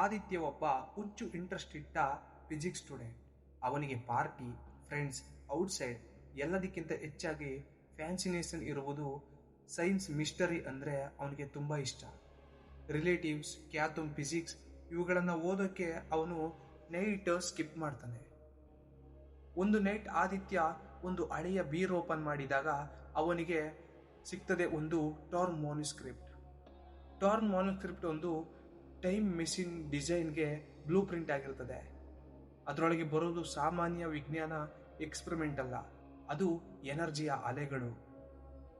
ಆದಿತ್ಯ ಒಬ್ಬ ಹುಚ್ಚು ಇಂಟ್ರೆಸ್ಟ್ ಇಟ್ಟ ಫಿಸಿಕ್ಸ್ ಸ್ಟೂಡೆಂಟ್ ಅವನಿಗೆ ಪಾರ್ಟಿ ಫ್ರೆಂಡ್ಸ್ ಔಟ್ಸೈಡ್ ಎಲ್ಲದಕ್ಕಿಂತ ಹೆಚ್ಚಾಗಿ ಫ್ಯಾನ್ಸಿನೇಷನ್ ಇರುವುದು ಸೈನ್ಸ್ ಮಿಸ್ಟರಿ ಅಂದರೆ ಅವನಿಗೆ ತುಂಬ ಇಷ್ಟ. ರಿಲೇಟಿವ್ಸ್ ಕ್ಯಾಥಮ್ ಫಿಸಿಕ್ಸ್ ಇವುಗಳನ್ನು ಓದೋಕ್ಕೆ ಅವನು ನೈಟ್ ಸ್ಕಿಪ್ ಮಾಡ್ತಾನೆ. ಒಂದು ನೈಟ್ ಆದಿತ್ಯ ಒಂದು ಹಳೆಯ ಬೀರ್ ಓಪನ್ ಮಾಡಿದಾಗ ಅವನಿಗೆ ಸಿಗ್ತದೆ ಒಂದು ಟಾರ್ನ್ ಮೋನಿಸ್ಕ್ರಿಪ್ಟ್ ಟಾರ್ನ್ ಮೋನಿಸ್ಕ್ರಿಪ್ಟ್ ಒಂದು ಟೈಮ್ ಮೆಷಿನ್ ಡಿಸೈನ್ಗೆ ಬ್ಲೂ ಪ್ರಿಂಟ್ ಆಗಿರ್ತದೆ. ಅದರೊಳಗೆ ಬರೋದು ಸಾಮಾನ್ಯ ವಿಜ್ಞಾನ ಎಕ್ಸ್ಪರಿಮೆಂಟ್ ಅಲ್ಲ, ಅದು ಎನರ್ಜಿಯ ಅಲೆಗಳು.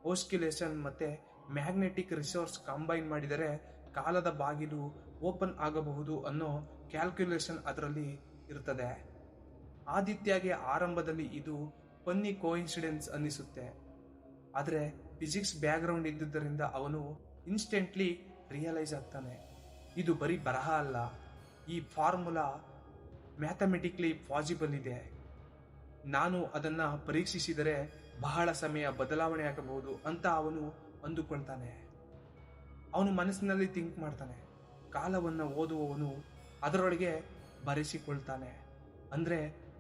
ಓಸ್ಕ್ಯುಲೇಷನ್ ಮತ್ತು ಮ್ಯಾಗ್ನೆಟಿಕ್ ರಿಸೋರ್ಸ್ ಕಂಬೈನ್ ಮಾಡಿದರೆ ಕಾಲದ ಬಾಗಿಲು ಓಪನ್ ಆಗಬಹುದು ಅನ್ನೋ ಕ್ಯಾಲ್ಕ್ಯುಲೇಷನ್ ಅದರಲ್ಲಿ ಇರ್ತದೆ. ಆದಿತ್ಯಗೆ ಆರಂಭದಲ್ಲಿ ಇದು ಪನ್ನಿ ಕೋಇನ್ಸಿಡೆನ್ಸ್ ಅನ್ನಿಸುತ್ತೆ. ಆದರೆ ಫಿಸಿಕ್ಸ್ ಬ್ಯಾಕ್ಗ್ರೌಂಡ್ ಇದ್ದುದರಿಂದ ಅವನು ಇನ್ಸ್ಟೆಂಟ್ಲಿ ರಿಯಲೈಸ್ ಆಗ್ತಾನೆ. ಇದು ಬರೀ ಬರಹ ಅಲ್ಲ. ಈ ಫಾರ್ಮುಲಾ ಮ್ಯಾಥಮೆಟಿಕ್ಲಿ ಪಾಸಿಬಲ್ ಇದೆ. ನಾನು ಅದನ್ನು ಪರೀಕ್ಷಿಸಿದರೆ ಬಹಳ ಸಮಯ ಬದಲಾವಣೆ ಆಗಬಹುದು ಅಂತ ಅವನು ಅಂದುಕೊಳ್ತಾನೆ. ಅವನು ಮನಸ್ಸಿನಲ್ಲಿ ಥಿಂಕ್ ಮಾಡ್ತಾನೆ. ಕಾಲವನ್ನು ಓದುವವನು ಅದರೊಳಗೆ ಬರೆಸಿಕೊಳ್ತಾನೆ. ಅಂದರೆ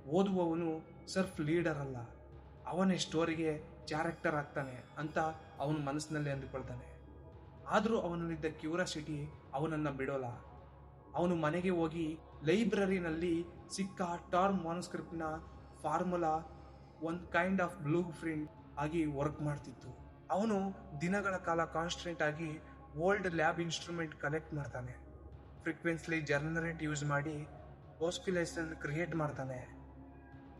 ಓದುವವನು ಸರ್ಫ್ ಲೀಡರ್ ಅಲ್ಲ. ಅವನೇ ಸ್ಟೋರಿಗೆ ಕ್ಯಾರೆಕ್ಟರ್ ಆಗ್ತಾನೆ ಅಂತ ಅವನು ಮನಸ್ಸಿನಲ್ಲಿ ಅಂದುಕೊಳ್ತಾನೆ. ಆದರೂ ಅವನಲ್ಲಿದ್ದ ಕ್ಯೂರಿಯಾಸಿಟಿ ಅವನನ್ನ ಬಿಡೋಲ್ಲ. ಅವನು ಮನೆಗೆ ಹೋಗಿ ಲೈಬ್ರರಿನಲ್ಲಿ ಸಿಕ್ಕ ಟಾರ್ಮ್ ಮಾನ್ಸ್ಕ್ರಿಪ್ಟ್ನ ಫಾರ್ಮುಲಾ ಒಂದು ಕೈಂಡ್ ಆಫ್ ಬ್ಲೂ ಪ್ರಿಂಟ್ ಆಗಿ ವರ್ಕ್ ಮಾಡ್ತಿತ್ತು. ಅವನು ದಿನಗಳ ಕಾಲ ಕಾನ್ಸ್ಟೆಂಟ್ ಆಗಿ ಓಲ್ಡ್ ಲ್ಯಾಬ್ ಇನ್ಸ್ಟ್ರೂಮೆಂಟ್ ಕಲೆಕ್ಟ್ ಮಾಡ್ತಾನೆ. ಫ್ರೀಕ್ವೆನ್ಸ್ಲಿ ಜರ್ನರೇಟ್ ಯೂಸ್ ಮಾಡಿ ಓಸ್ಕ್ಯುಲೇಷನ್ ಕ್ರಿಯೇಟ್ ಮಾಡ್ತಾನೆ.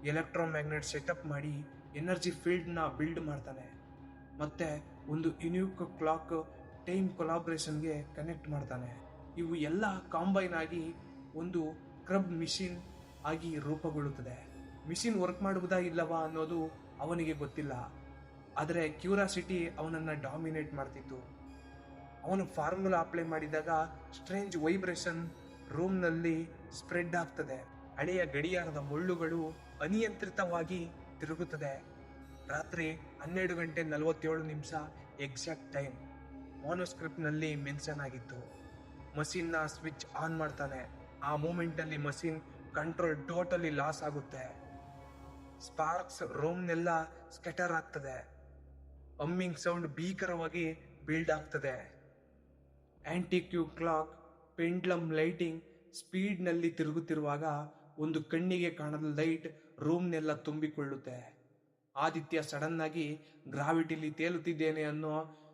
ಎಲೆಕ್ಟ್ರೋಮ್ಯಾಗ್ನೆಟ್ ಸೆಟಪ್ ಮಾಡಿ ಎನರ್ಜಿ ಫೀಲ್ಡ್ನ ಬಿಲ್ಡ್ ಮಾಡ್ತಾನೆ. ಮತ್ತು ಒಂದು ಯುನಿಕ್ ಕ್ಲಾಕ್ ಟೈಮ್ ಕೊಲಾಬ್ರೇಷನ್ಗೆ ಕನೆಕ್ಟ್ ಮಾಡ್ತಾನೆ. ಇವು ಎಲ್ಲ ಕಾಂಬೈನ್ ಆಗಿ ಒಂದು ಕ್ರಬ್ ಮಿಷಿನ್ ಆಗಿ ರೂಪುಗೊಳ್ಳುತ್ತದೆ. ಮಿಷಿನ್ ವರ್ಕ್ ಮಾಡುವುದಾ ಇಲ್ಲವಾ ಅನ್ನೋದು ಅವನಿಗೆ ಗೊತ್ತಿಲ್ಲ. ಆದರೆ ಕ್ಯೂರಾಸಿಟಿ ಅವನನ್ನು ಡಾಮಿನೇಟ್ ಮಾಡ್ತಿತ್ತು. ಅವನು ಫಾರ್ಮುಲಾ ಅಪ್ಲೈ ಮಾಡಿದಾಗ ಸ್ಟ್ರೇಂಜ್ ವೈಬ್ರೇಷನ್ ರೂಮ್ನಲ್ಲಿ ಸ್ಪ್ರೆಡ್ ಆಗ್ತದೆ. ಹಳೆಯ ಗಡಿಯಾರದ ಮುಳ್ಳುಗಳು ಅನಿಯಂತ್ರಿತವಾಗಿ ತಿರುಗುತ್ತದೆ. ರಾತ್ರಿ ಹನ್ನೆರಡು ಗಂಟೆ ನಲವತ್ತೇಳು ನಿಮಿಷ ಎಕ್ಸಾಕ್ಟ್ ಟೈಮ್. ಮೋನೋಸ್ಕ್ರಿಪ್ಟ್ನಲ್ಲಿ ಮೆನ್ಷನ್ ಆಗಿತ್ತು. ಮಷಿನ್ನ ಸ್ವಿಚ್ ಆನ್ ಮಾಡ್ತಾನೆ. ಆ ಮೂಮೆಂಟಲ್ಲಿ ಮಷಿನ್ ಕಂಟ್ರೋಲ್ ಟೋಟಲಿ ಲಾಸ್ ಆಗುತ್ತೆ. ಸ್ಪಾರ್ಕ್ಸ್ ರೂಮ್ನೆಲ್ಲ ಸ್ಕೆಟರ್ ಆಗ್ತದೆ. ಅಮ್ಮಿಂಗ್ ಸೌಂಡ್ ಭೀಕರವಾಗಿ ಬಿಲ್ಡ್ ಆಗ್ತದೆ. ಆಂಟಿಕ್ಯೂ ಕ್ಲಾಕ್ ಪೆಂಡ್ಲಮ್ ಲೈಟಿಂಗ್ ಸ್ಪೀಡ್ನಲ್ಲಿ ತಿರುಗುತ್ತಿರುವಾಗ ಒಂದು ಕಣ್ಣಿಗೆ ಕಾಣದ ಲೈಟ್ ರೂಮ್ನೆಲ್ಲ ತುಂಬಿಕೊಳ್ಳುತ್ತೆ. ಆದಿತ್ಯ ಸಡನ್ನಾಗಿ ಗ್ರಾವಿಟಿಲಿ ತೇಲುತ್ತಿದ್ದೇನೆ ಅನ್ನೋ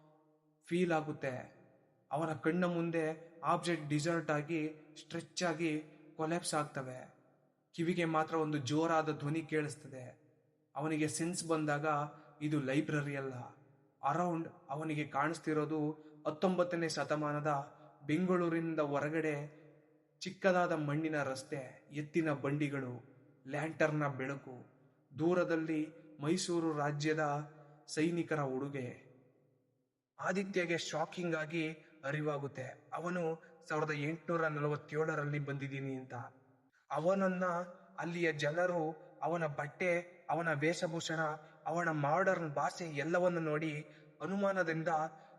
ಫೀಲ್ ಆಗುತ್ತೆ. ಅವನ ಕಣ್ಣ ಮುಂದೆ ಆಬ್ಜೆಕ್ಟ್ ಡಿಸರ್ಟ್ ಆಗಿ ಸ್ಟ್ರೆಚ್ ಆಗಿ ಕೊಲೆಪ್ಸ್ ಆಗ್ತವೆ. ಕಿವಿಗೆ ಮಾತ್ರ ಒಂದು ಜೋರಾದ ಧ್ವನಿ ಕೇಳಿಸ್ತದೆ. ಅವನಿಗೆ ಸೆನ್ಸ್ ಬಂದಾಗ ಇದು ಲೈಬ್ರರಿ ಅಲ್ಲ. ಅರೌಂಡ್ ಅವನಿಗೆ ಕಾಣಿಸ್ತಿರೋದು ಹತ್ತೊಂಬತ್ತನೇ ಶತಮಾನದ ಬೆಂಗಳೂರಿನಿಂದ ಹೊರಗಡೆ ಚಿಕ್ಕದಾದ ಮಣ್ಣಿನ ರಸ್ತೆ, ಎತ್ತಿನ ಬಂಡಿಗಳು ಲ್ಯಾಂಟರ್ನ ಬೆಳಕು, ದೂರದಲ್ಲಿ ಮೈಸೂರು ರಾಜ್ಯದ ಸೈನಿಕರ ಉಡುಗೆ. ಆದಿತ್ಯಗೆ ಶಾಕಿಂಗ್ ಆಗಿ ಅರಿವಾಗುತ್ತೆ. ಅವನು ಸಾವಿರದ ಎಂಟುನೂರ ನಲವತ್ತೇಳರಲ್ಲಿ ಬಂದಿದ್ದೀನಿ ಅಂತ. ಅವನನ್ನ ಅಲ್ಲಿಯ ಜನರು, ಅವನ ಬಟ್ಟೆ, ಅವನ ವೇಷಭೂಷಣ, ಅವನ ಮಾಡರ್ನ್ ಭಾಷೆ ಎಲ್ಲವನ್ನು ನೋಡಿ ಅನುಮಾನದಿಂದ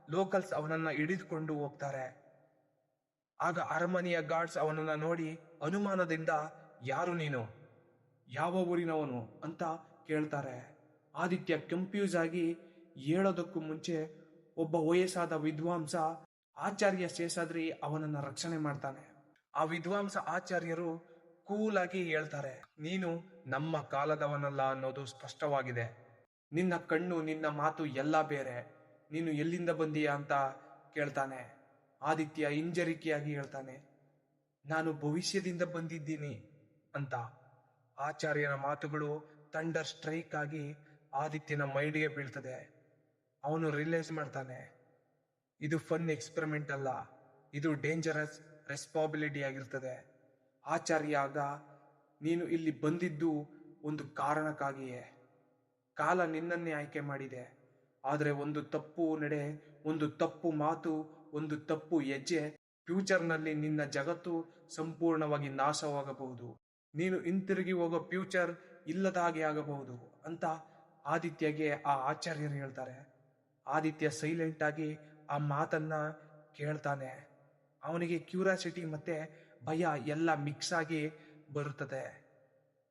ಲೋಕಲ್ಸ್ ಅವನನ್ನ ಹಿಡಿದುಕೊಂಡು ಹೋಗ್ತಾರೆ. ಆಗ ಅರಮನೆಯ ಗಾರ್ಡ್ಸ್ ಅವನನ್ನ ನೋಡಿ ಅನುಮಾನದಿಂದ, ಯಾರು ನೀನು? ಯಾವ ಊರಿನವನು? ಅಂತ ಕೇಳ್ತಾರೆ. ಆದಿತ್ಯ ಕನ್ಫ್ಯೂಸ್ ಆಗಿ ಹೇಳೋದಕ್ಕೂ ಮುಂಚೆ ಒಬ್ಬ ವಯಸ್ಸಾದ ವಿದ್ವಾಂಸ ಆಚಾರ್ಯ ಶೇಷಾದ್ರಿ ಅವನನ್ನ ರಕ್ಷಣೆ ಮಾಡ್ತಾನೆ. ಆ ವಿದ್ವಾಂಸ ಆಚಾರ್ಯರು ಕೂಲಾಗಿ ಹೇಳ್ತಾರೆ, ನೀನು ನಮ್ಮ ಕಾಲದವನಲ್ಲ ಅನ್ನೋದು ಸ್ಪಷ್ಟವಾಗಿದೆ. ನಿನ್ನ ಕಣ್ಣು, ನಿನ್ನ ಮಾತು ಎಲ್ಲ ಬೇರೆ. ನೀನು ಎಲ್ಲಿಂದ ಬಂದೀಯ ಅಂತ ಕೇಳ್ತಾನೆ. ಆದಿತ್ಯ ಹಿಂಜರಿಕೆಯಾಗಿ ಹೇಳ್ತಾನೆ, ನಾನು ಭವಿಷ್ಯದಿಂದ ಬಂದಿದ್ದೀನಿ ಅಂತ. ಆಚಾರ್ಯನ ಮಾತುಗಳು ತಂಡರ್ ಸ್ಟ್ರೈಕ್ ಆಗಿ ಆದಿತ್ಯನ ಮೈಂಡ್ಗೆ ಬೀಳ್ತದೆ. ಅವನು ರಿಯಲೈಸ್ ಮಾಡ್ತಾನೆ, ಇದು ಫನ್ ಎಕ್ಸ್ಪೆರಿಮೆಂಟ್ ಅಲ್ಲ, ಇದು ಡೇಂಜರಸ್ ರೆಸ್ಪಾಬಿಲಿಟಿ ಆಗಿರ್ತದೆ. ಆಚಾರ್ಯ ಆಗ ನೀನು ಇಲ್ಲಿ ಬಂದಿದ್ದು ಒಂದು ಕಾರಣಕ್ಕಾಗಿಯೇ. ಕಾಲ ನಿನ್ನನ್ನೇ ಆಯ್ಕೆ ಮಾಡಿದೆ. ಆದರೆ ಒಂದು ತಪ್ಪು ನಡೆ, ಒಂದು ತಪ್ಪು ಮಾತು, ಒಂದು ತಪ್ಪು ಹೆಜ್ಜೆ ಫ್ಯೂಚರ್ನಲ್ಲಿ ನಿನ್ನ ಜಗತ್ತು ಸಂಪೂರ್ಣವಾಗಿ ನಾಶವಾಗಬಹುದು. ನೀನು ಹಿಂತಿರುಗಿ ಹೋಗೋ ಫ್ಯೂಚರ್ ಇಲ್ಲದ ಹಾಗೆ ಆಗಬಹುದು ಅಂತ ಆದಿತ್ಯಗೆ ಆ ಆಚಾರ್ಯರು ಹೇಳ್ತಾರೆ. ಆದಿತ್ಯ ಸೈಲೆಂಟ್ ಆಗಿ ಆ ಮಾತನ್ನ ಕೇಳ್ತಾನೆ. ಅವನಿಗೆ ಕ್ಯೂರಿಯಾಸಿಟಿ ಮತ್ತೆ ಭಯ ಎಲ್ಲ ಮಿಕ್ಸ್ ಆಗಿ ಬರುತ್ತದೆ.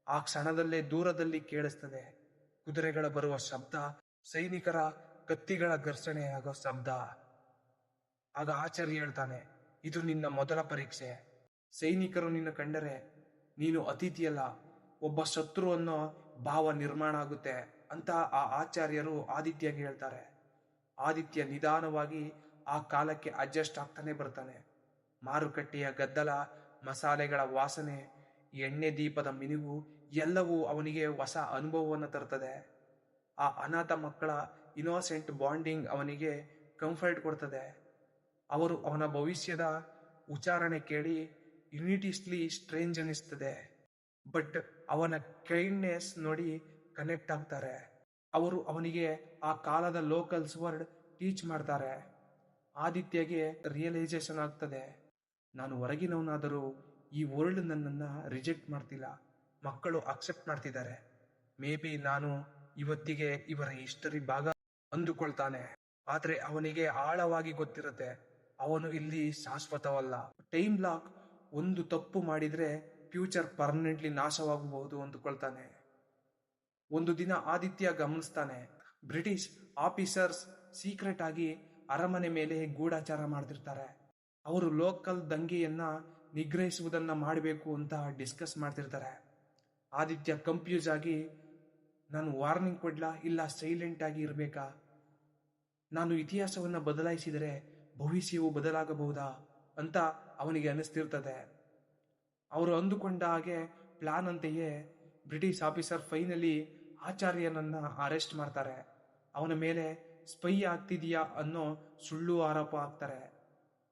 ಆ ಕ್ಷಣದಲ್ಲೇ ದೂರದಲ್ಲಿ ಕೇಳಿಸ್ತದೆ. ಕುದುರೆಗಳ ಬರುವ ಶಬ್ದ, ಸೈನಿಕರ ಕತ್ತಿಗಳ ಘರ್ಷಣೆ ಆಗೋ ಶಬ್ದ. ಆಗ ಆಚಾರ್ಯ ಹೇಳ್ತಾನೆ, ಇದು ನಿನ್ನ ಮೊದಲ ಪರೀಕ್ಷೆ. ಸೈನಿಕರು ನಿನ್ನ ಕಂಡರೆ ನೀನು ಅತಿಥಿಯಲ್ಲ. ಒಬ್ಬ ಶತ್ರು ಅನ್ನೋ ಭಾವ ನಿರ್ಮಾಣ ಆಗುತ್ತೆ ಅಂತ ಆ ಆಚಾರ್ಯರು ಆದಿತ್ಯಗೆ ಹೇಳ್ತಾರೆ. ಆದಿತ್ಯ ನಿಧಾನವಾಗಿ ಆ ಕಾಲಕ್ಕೆ ಅಡ್ಜಸ್ಟ್ ಆಗ್ತಾನೆ ಬರ್ತಾನೆ. ಮಾರುಕಟ್ಟೆಯ ಗದ್ದಲ, ಮಸಾಲೆಗಳ ವಾಸನೆ, ಎಣ್ಣೆ ದೀಪದ ಮಿನುಗು ಎಲ್ಲವೂ ಅವನಿಗೆ ಹೊಸ ಅನುಭವವನ್ನು ತರ್ತದೆ. ಆ ಅನಾಥ ಮಕ್ಕಳ ಇನೋಸೆಂಟ್ ಬಾಂಡಿಂಗ್ ಅವನಿಗೆ ಕಂಫರ್ಟ್ ಕೊಡ್ತದೆ. ಅವರು ಅವನ ಭವಿಷ್ಯದ ಉಚ್ಚಾರಣೆ ಕೇಳಿ ಯುನಿಟಿಸ್ಲಿ ಸ್ಟ್ರೇಂಜ್ ಅನಿಸ್ತದೆ ಬಟ್ ಅವನ ಕೈಂಡ್ನೆಸ್ ನೋಡಿ ಕನೆಕ್ಟ್ ಆಗ್ತಾರೆ. ಅವರು ಅವನಿಗೆ ಆ ಕಾಲದ ಲೋಕಲ್ಸ್ ವರ್ಡ್ ಟೀಚ್ ಮಾಡ್ತಾರೆ. ಆದಿತ್ಯಗೆ ರಿಯಲೈಸೇಷನ್ ಆಗ್ತದೆ. ನಾನು ಹೊರಗಿನವನಾದರೂ ಈ ವರ್ಲ್ಡ್ ನನ್ನನ್ನು ರಿಜೆಕ್ಟ್ ಮಾಡ್ತಿಲ್ಲ. ಮಕ್ಕಳು ಅಕ್ಸೆಪ್ಟ್ ಮಾಡ್ತಿದ್ದಾರೆ. ಮೇ ಬಿ ನಾನು ಇವತ್ತಿಗೆ ಇವರ ಹಿಸ್ಟರಿ ಭಾಗ ಅಂದುಕೊಳ್ತಾನೆ. ಆದರೆ ಅವನಿಗೆ ಆಳವಾಗಿ ಗೊತ್ತಿರುತ್ತೆ. ಅವನು ಇಲ್ಲಿ ಶಾಶ್ವತವಲ್ಲ. ಟೈಮ್ ಲಾಕ್ ಒಂದು ತಪ್ಪು ಮಾಡಿದರೆ ಫ್ಯೂಚರ್ ಪರ್ಮನೆಂಟ್ಲಿ ನಾಶವಾಗಬಹುದು ಅಂದುಕೊಳ್ತಾನೆ. ಒಂದು ದಿನ ಆದಿತ್ಯ ಗಮನಿಸ್ತಾನೆ. ಬ್ರಿಟಿಷ್ ಆಫೀಸರ್ಸ್ ಸೀಕ್ರೆಟ್ ಆಗಿ ಅರಮನೆ ಮೇಲೆ ಗೂಢಾಚಾರ ಮಾಡ್ತಿರ್ತಾರೆ. ಅವರು ಲೋಕಲ್ ದಂಗೆಯನ್ನ ನಿಗ್ರಹಿಸುವುದನ್ನ ಮಾಡಬೇಕು ಅಂತ ಡಿಸ್ಕಸ್ ಮಾಡ್ತಿರ್ತಾರೆ. ಆದಿತ್ಯ ಕಂಪ್ಯೂಸ್ ಆಗಿ, ನಾನು ವಾರ್ನಿಂಗ್ ಕೊಡ್ಲಾ? ಇಲ್ಲ ಸೈಲೆಂಟ್ ಆಗಿ ಇರಬೇಕಾ? ನಾನು ಇತಿಹಾಸವನ್ನು ಬದಲಾಯಿಸಿದರೆ ಭವಿಷ್ಯವು ಬದಲಾಗಬಹುದಾ? ಅಂತ ಅವನಿಗೆ ಅನಿಸ್ತಿರ್ತದೆ ಅವರು ಅಂದುಕೊಂಡ ಹಾಗೆ ಪ್ಲಾನ್ ಅಂತೆಯೇ ಬ್ರಿಟಿಷ್ ಆಫೀಸರ್ ಫೈನಲಿ ಆಚಾರ್ಯನನ್ನ ಅರೆಸ್ಟ್ ಮಾಡ್ತಾರೆ. ಅವನ ಮೇಲೆ ಸ್ಪೈ ಆಗ್ತಿದೆಯಾ ಅನ್ನೋ ಸುಳ್ಳು ಆರೋಪ ಹಾಕ್ತಾರೆ.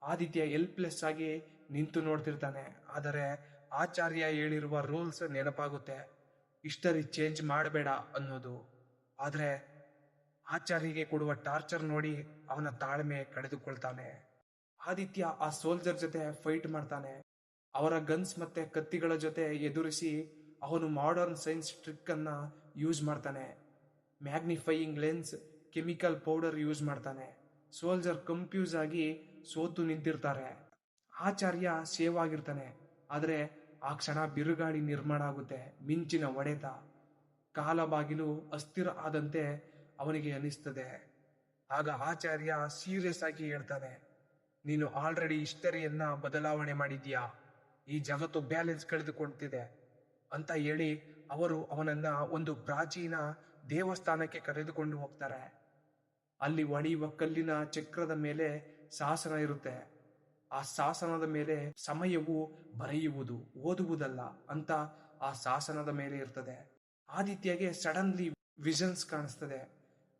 ಆದಿತ್ಯ ಎಲ್ಪ್ಲೆಸ್ ಆಗಿ ನಿಂತು ನೋಡ್ತಿರ್ತಾನೆ. ಆದರೆ ಆಚಾರ್ಯ ಹೇಳಿರುವ ರೂಲ್ಸ್ ನೆನಪಾಗುತ್ತೆ. ಇಷ್ಟರಿ ಚೇಂಜ್ ಮಾಡಬೇಡ ಅನ್ನೋದು. ಆದರೆ ಆಚಾರ್ಯಗೆ ಕೊಡುವ ಟಾರ್ಚರ್ ನೋಡಿ ಅವನ ತಾಳ್ಮೆ ಕಳೆದುಕೊಳ್ತಾನೆ. ಆದಿತ್ಯ ಆ ಸೋಲ್ಜರ್ ಜೊತೆ ಫೈಟ್ ಮಾಡ್ತಾನೆ. ಅವರ ಗನ್ಸ್ ಮತ್ತೆ ಕತ್ತಿಗಳ ಜೊತೆ ಎದುರಿಸಿ ಅವನು ಮಾಡರ್ನ್ ಸೈನ್ಸ್ ಟ್ರಿಕ್ ಅನ್ನ ಯೂಸ್ ಮಾಡ್ತಾನೆ. Magnifying lens chemical powder use ಮಾಡ್ತಾನೆ. ಸೋಲ್ಜರ್ ಕಂಪ್ಯೂಸ್ ಆಗಿ ಸೋತು ನಿಂತಿರ್ತಾರೆ. ಆಚಾರ್ಯ ಸೇವ್ ಆಗಿರ್ತಾನೆ ಆದರೆ ಆ ಕ್ಷಣ ಬಿರುಗಾಳಿ ನಿರ್ಮಾಣ ಆಗುತ್ತೆ, ಮಿಂಚಿನ ಒಡೆತ ಕಾಲ ಬಾಗಿಲು ಅಸ್ಥಿರ ಆದಂತೆ ಅವನಿಗೆ ಅನಿಸ್ತದೆ. ಆಗ ಆಚಾರ್ಯ ಸೀರಿಯಸ್ ಆಗಿ ಹೇಳ್ತಾನೆ, ನೀನು ಆಲ್ರೆಡಿ ಹಿಸ್ಟರಿಯನ್ನ ಬದಲಾವಣೆ ಮಾಡಿದ್ಯಾ ಈ ಜಗತ್ತು ಬ್ಯಾಲೆನ್ಸ್ ಕಳೆದುಕೊಳ್ತಿದೆ. ಅಂತ ಹೇಳಿ ಅವರು ಅವನನ್ನ ಒಂದು ಪ್ರಾಚೀನ ದೇವಸ್ಥಾನಕ್ಕೆ ಕರೆದುಕೊಂಡು ಹೋಗ್ತಾರೆ. ಅಲ್ಲಿ ಒಡೆಯುವ ಕಲ್ಲಿನ ಚಕ್ರದ ಮೇಲೆ ಶಾಸನ ಇರುತ್ತೆ. ಆ ಶಾಸನದ ಮೇಲೆ ಸಮಯವು ಬರೆಯುವುದು, ಓದುವುದಲ್ಲ ಅಂತ ಆ ಶಾಸನದ ಮೇಲೆ ಇರ್ತದೆ. ಆದಿತ್ಯಗೆ ಸಡನ್ಲಿ ವಿಷನ್ಸ್ ಕಾಣಿಸ್ತದೆ.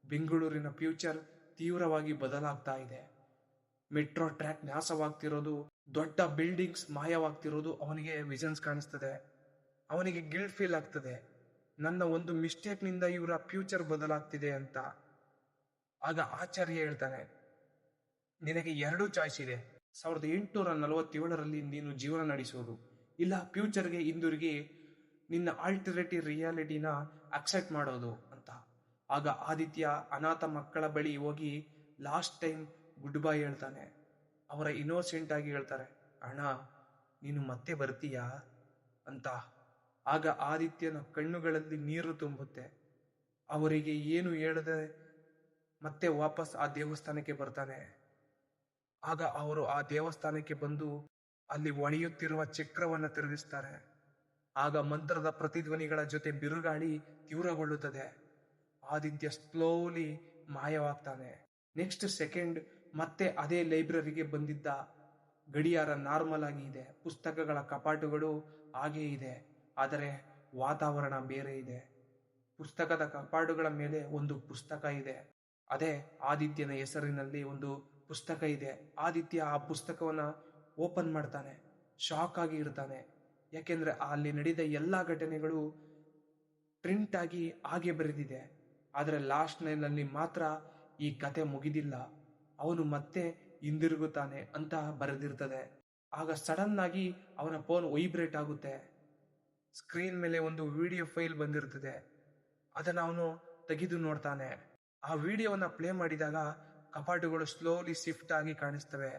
ಬೆಂಗಳೂರಿನ ಫ್ಯೂಚರ್ ತೀವ್ರವಾಗಿ ಬದಲಾಗ್ತಾ ಇದೆ. ಮೆಟ್ರೋ ಟ್ರ್ಯಾಕ್ ನಾಶವಾಗ್ತಿರೋದು, ದೊಡ್ಡ ಬಿಲ್ಡಿಂಗ್ಸ್ ಮಾಯವಾಗ್ತಿರೋದು ಅವನಿಗೆ ವಿಷನ್ಸ್ ಕಾಣಿಸ್ತದೆ. ಅವನಿಗೆ ಗಿಲ್ಟ್ ಫೀಲ್ ಆಗ್ತದೆ. ನನ್ನ ಒಂದು ಮಿಸ್ಟೇಕ್ನಿಂದ ಇವರ ಫ್ಯೂಚರ್ ಬದಲಾಗ್ತಿದೆ ಅಂತ. ಆಗ ಆಚಾರ್ಯ ಹೇಳ್ತಾನೆ, ನಿನಗೆ ಎರಡು ಚಾಯ್ಸ್ ಇದೆ. ಸಾವಿರದ ಎಂಟುನೂರ ನಲವತ್ತೇಳರಲ್ಲಿ ನೀನು ಜೀವನ ನಡೆಸೋದು. ಇಲ್ಲ ಫ್ಯೂಚರ್ಗೆ ಹಿಂದಿರುಗಿ ನಿನ್ನ ಆಲ್ಟರ್ನೇಟಿವ್ ರಿಯಾಲಿಟಿನ ಅಕ್ಸೆಪ್ಟ್ ಮಾಡೋದು ಅಂತ. ಆಗ ಆದಿತ್ಯ ಅನಾಥ ಮಕ್ಕಳ ಬಳಿ ಹೋಗಿ ಲಾಸ್ಟ್ ಟೈಮ್ ಗುಡ್ ಬೈ ಹೇಳ್ತಾನೆ. ಅವರ ಇನ್ನೋಸೆಂಟ್ ಆಗಿ ಹೇಳ್ತಾರೆ, ಅಣ್ಣ, ನೀನು ಮತ್ತೆ ಬರ್ತೀಯಾ? ಅಂತ. ಆಗ ಆದಿತ್ಯನ ಕಣ್ಣುಗಳಲ್ಲಿ ನೀರು ತುಂಬುತ್ತೆ. ಅವರಿಗೆ ಏನು ಹೇಳದೆ ಮತ್ತೆ ವಾಪಸ್ ಆ ದೇವಸ್ಥಾನಕ್ಕೆ ಬರ್ತಾನೆ. ಆಗ ಅವರು ಆ ದೇವಸ್ಥಾನಕ್ಕೆ ಬಂದು ಅಲ್ಲಿ ಒಳೆಯುತ್ತಿರುವ ಚಕ್ರವನ್ನು ತಿರುಗಿಸ್ತಾರೆ. ಆಗ ಮಂತ್ರದ ಪ್ರತಿಧ್ವನಿಗಳ ಜೊತೆ ಬಿರುಗಾಳಿ ತೀವ್ರಗೊಳ್ಳುತ್ತದೆ. ಆದಿತ್ಯ ಸ್ಲೋಲಿ ಮಾಯವಾಗ್ತಾನೆ. ನೆಕ್ಸ್ಟ್ ಸೆಕೆಂಡ್ ಮತ್ತೆ ಅದೇ ಲೈಬ್ರರಿಗೆ ಬಂದಿದ್ದ ಗಡಿಯಾರ ನಾರ್ಮಲ್ ಆಗಿ ಇದೆ. ಪುಸ್ತಕಗಳ ಕಪಾಟುಗಳು ಹಾಗೇ ಇದೆ. ಆದರೆ ವಾತಾವರಣ ಬೇರೆ ಇದೆ. ಪುಸ್ತಕದ ಕಪಾಟುಗಳ ಮೇಲೆ ಒಂದು ಪುಸ್ತಕ ಇದೆ. ಅದೇ ಆದಿತ್ಯನ ಹೆಸರಿನಲ್ಲಿ ಒಂದು ಪುಸ್ತಕ ಇದೆ. ಆದಿತ್ಯ ಆ ಪುಸ್ತಕವನ್ನ ಓಪನ್ ಮಾಡ್ತಾನೆ, ಶಾಕ್ ಆಗಿ ಇರ್ತಾನೆ. ಯಾಕೆಂದ್ರೆ ಅಲ್ಲಿ ನಡೆದ ಎಲ್ಲ ಘಟನೆಗಳು ಪ್ರಿಂಟ್ ಆಗಿ ಹಾಗೆ ಬರೆದಿದೆ. ಆದರೆ ಲಾಸ್ಟ್ ಲೈನಲ್ಲಿ ಮಾತ್ರ ಈ ಕತೆ ಮುಗಿದಿಲ್ಲ. ಅವನು ಮತ್ತೆ ಹಿಂದಿರುಗುತ್ತಾನೆ ಅಂತ ಬರೆದಿರ್ತದೆ. ಆಗ ಸಡನ್ ಆಗಿ ಅವನ ಫೋನ್ ವೈಬ್ರೇಟ್ ಆಗುತ್ತೆ. ಸ್ಕ್ರೀನ್ ಮೇಲೆ ಒಂದು ವಿಡಿಯೋ ಫೈಲ್ ಬಂದಿರುತ್ತದೆ ಅದನ್ನ ಅವನು ತೆಗೆದು ನೋಡ್ತಾನೆ. ಆ ವಿಡಿಯೋವನ್ನ ಪ್ಲೇ ಮಾಡಿದಾಗ ಕಪಾಟುಗಳು ಸ್ಲೋಲಿ ಶಿಫ್ಟ್ ಆಗಿ ಕಾಣಿಸ್ತವೆ.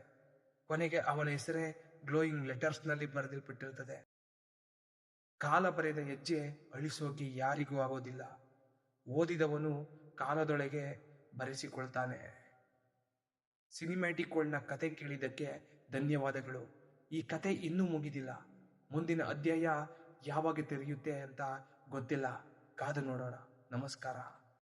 ಕೊನೆಗೆ ಅವನ ಹೆಸರೇ ಗ್ಲೋಯಿಂಗ್ ಲೆಟರ್ಸ್ನಲ್ಲಿ ಬರೆದಿಲ್ಪಟ್ಟಿರುತ್ತದೆ. ಕಾಲ ಬರೆದ ಹೆಜ್ಜೆ ಅಳಿಸೋಕೆ ಯಾರಿಗೂ ಆಗೋದಿಲ್ಲ. ಓದಿದವನು ಕಾಲದೊಳಗೆ ಬರೆಸಿಕೊಳ್ತಾನೆ. ಸಿನಿಮ್ಯಾಟಿಕ್ ವರ್ಲ್ಡ್ನ ಕತೆ ಕೇಳಿದ್ದಕ್ಕೆ ಧನ್ಯವಾದಗಳು. ಈ ಕತೆ ಇನ್ನೂ ಮುಗಿದಿಲ್ಲ. ಮುಂದಿನ ಅಧ್ಯಾಯ ಯಾವಾಗ ತೆರೆಯುತ್ತೆ ಅಂತ ಗೊತ್ತಿಲ್ಲ. ಕಾದು ನೋಡೋಣ. ನಮಸ್ಕಾರ.